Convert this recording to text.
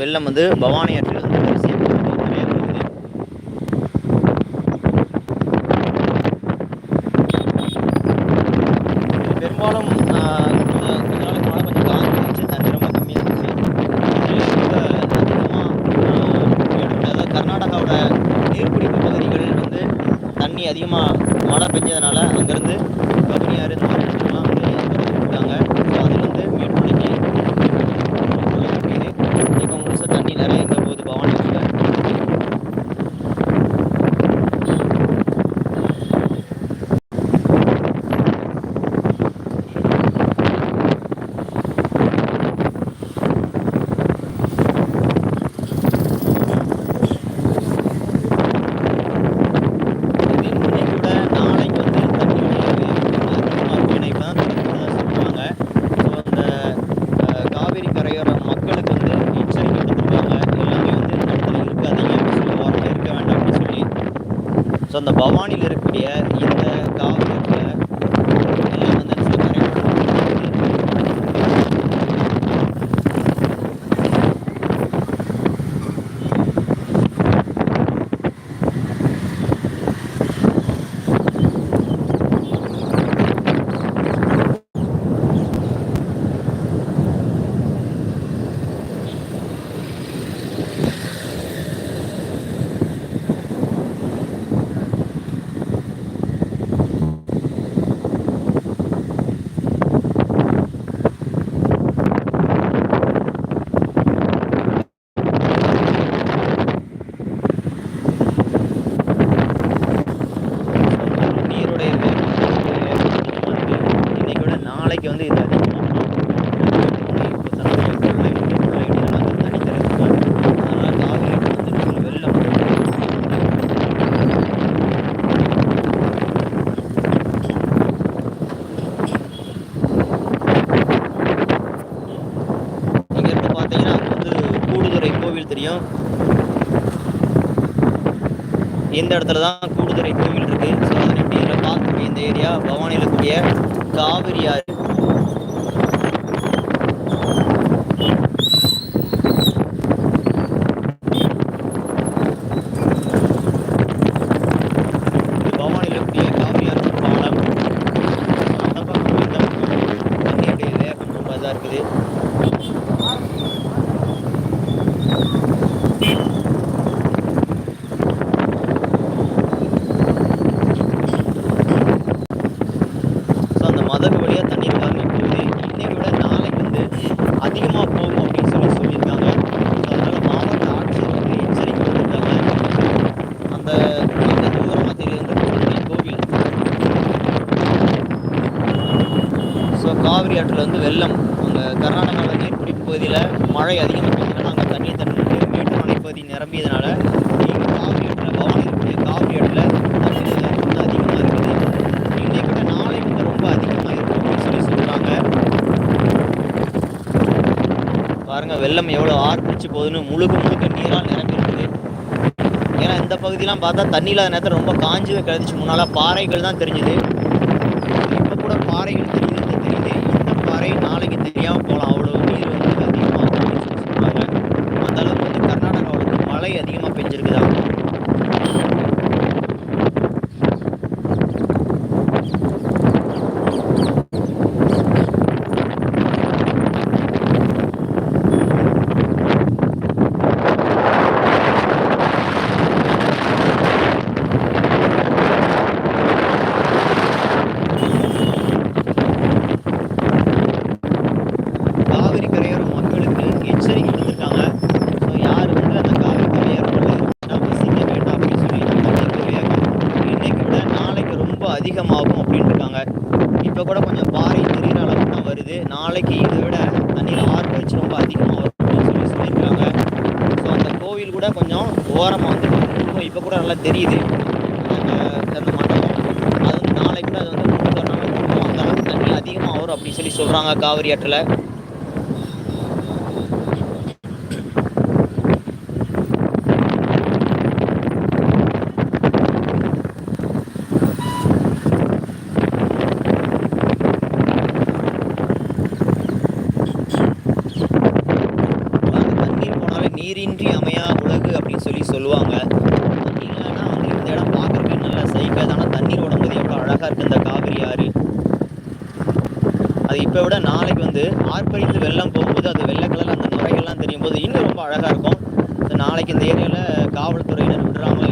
வெள்ளம் வந்து பவானி ஆற்றில் வந்து பெரும்பாலும் ரொம்ப அதிகமாக கர்நாடகாவோட நீர்பிடிப்பு பகுதிகள் வந்து தண்ணி அதிகமாக மழை பெஞ்சதுனால அங்கேருந்து கபினியாறு இருந்து மாதிரி இடத்துலலாம் வந்து திறந்துட்டாங்க ஸோ அதுலேருந்து மேட்டுமலைக்கு வெள்ளம் பெய்யுது இப்போ முழுசாக தண்ணி நிறைய எங்கே போகுது பவானி ஆற்றில் இது இன்னைக்கு கூட நாளைக்கு வந்து தண்ணியோட வேகம் அதிகமாக இருக்கும் ஏன்னா இப்போ தான் சொல்லுவாங்க ஸோ அந்த அஹ், காவிரி கரையோர மக்களுக்கு வந்து எச்சரிக்கை விடுத்திருக்காங்க எல்லாமே வந்து இந்த இடத்துல இருக்காதீங்க அப்படின்னு சொல்லி ஓரமாக இருக்க வேண்டாம் அப்படின்னு சொல்லி ஸோ அந்த பவானியில் இருக்கக்கூடிய இந்த காவிரியில் எல்லாம் வந்து சில கரையோர நீருடைய வேகம் வந்து அதிகமாக இருக்கு இன்னைக்கு விட நாளைக்கு வந்து இது அதிகமாக தண்ணி திறந்துருக்காங்க அதனால காவிரி வந்து நல்ல வெள்ளம் இங்க இருந்து பார்த்தீங்கன்னா நாளைக்கு வந்து கூடுதுறை கோவில் தெரியும். இந்த இடத்துல தான் கூடுதுறை கோவில் இருக்கு. ஸோ அதனை இந்த ஏரியா பவானியில் இருக்கக்கூடிய காவிரி ஆறு இது பவானியில் இருக்கக்கூடிய காவிரி ஆறு பாலம் அந்த பக்கம் இந்த பக்கம் தண்ணியுடைய வேகம் ரொம்ப இதாக இருக்குது ஸோ அந்த மதகு வழியாக தண்ணீர் பாருங்க போகுது இன்னைக்கு விட நாளைக்கு வந்து அதிகமாக போகும் அப்படின்னு சொல்லி சொல்லியிருக்காங்க ஸோ அதனால் மாவட்ட ஆட்சியர் வந்து எச்சரிக்கை கொடுத்துருக்காங்க அந்த அந்த தூரமாக தெரியுது அந்த கூடுதல் கோவில் ஸோ காவிரி ஆற்றில் வந்து வெள்ளம். அங்கே கர்நாடகாவில் நீர்பிடிப்பு பகுதியில் மழை அதிகமாக பெய்யுதுன்னா அங்கே தண்ணி தண்ணி மேட்டுமலை பகுதி நிரம்பியதுனால நீங்கள் காவிரி ஆற்றில் பவானி இருக்கக்கூடிய காவிரி ஆற்றில் தண்ணி வந்து அதிகமாக இருக்குது. இன்னைக்கு வந்து ரொம்ப அதிகமாக இருக்கும் அப்படின்னு சொல்லி சொல்கிறாங்க பாருங்க வெள்ளம் எவ்வளோ ஆர்ப்பிடிச்சு போகுதுன்னு முழுக்க முழுக்க நீரால் நிரம்பி இருக்குது ஏன்னா இந்த பகுதியெலாம் பார்த்தா தண்ணி இல்லாத நேரத்தில் ரொம்ப காஞ்சி கிடந்துச்சு. முன்னால் பாறைகள் தான் தெரிஞ்சுது இப்போ கூட பாறைகள் தெரியுது தெரியுது இந்த பாறை நாளைக்கு தெரியாமல் போகலாம் அவ்வளோ நீர் வந்து அதிகமாக அப்படின்னு சொல்லி சொல்கிறாங்க அந்த அளவுக்கு வந்து கர்நாடகாவில் வந்து மழை அதிகமாக பெஞ்சிருக்குதாம் காவிரி கரையோர மக்களுக்கு எச்சரிக்கை விடுத்திருக்காங்க ஸோ யார் வந்து அந்த காவிரி கரையோரங்களில் இருந்தால் வசிக்க வேண்டாம் அப்படின்னு சொல்லி தண்ணீர் வேகம் இன்னைக்கு விட நாளைக்கு ரொம்ப அதிகமாகும் அப்படின்னு இருக்காங்க இப்போ கூட கொஞ்சம் பாறை தெரிகிற கிடையாது. நாளைக்கு இதை விட தண்ணீர் ஆர்ப்பரிச்சு ரொம்ப அதிகமாக வரும் அப்படின்னு சொல்லி சொல்லியிருக்காங்க. ஸோ அந்த கோவில் கூட கொஞ்சம் ஓரமாக வந்து இப்போ கூட நல்லா தெரியுது. அந்த அந்த அது வந்து நாளைக்கு கூட அது வந்து அந்த அளவுக்கு தண்ணி அதிகமாக வரும் அப்படின்னு சொல்லி சொல்கிறாங்க காவிரி ஆற்றில். இனியா உலகு அப்படின்னு சொல்லி சொல்லுவாங்க. அப்படி இல்லைன்னா வந்து இந்த இடம் பார்க்குறதுக்கு நல்ல சைக்காக ஆனால் தண்ணீர் ஓடும்போது எவ்வளோ அழகாக இருக்குது இந்த காவிரி ஆறு. அது இப்போ விட நாளைக்கு வந்து ஆர்ப்பரித்து வெள்ளம் போகும்போது அது வெள்ளை கலர் அந்த நுரைகள்லாம் தெரியும் போது இன்னும் ரொம்ப அழகாக இருக்கும். நாளைக்கு இந்த ஏரியாவில் காவல்துறையினர் விடுறாங்க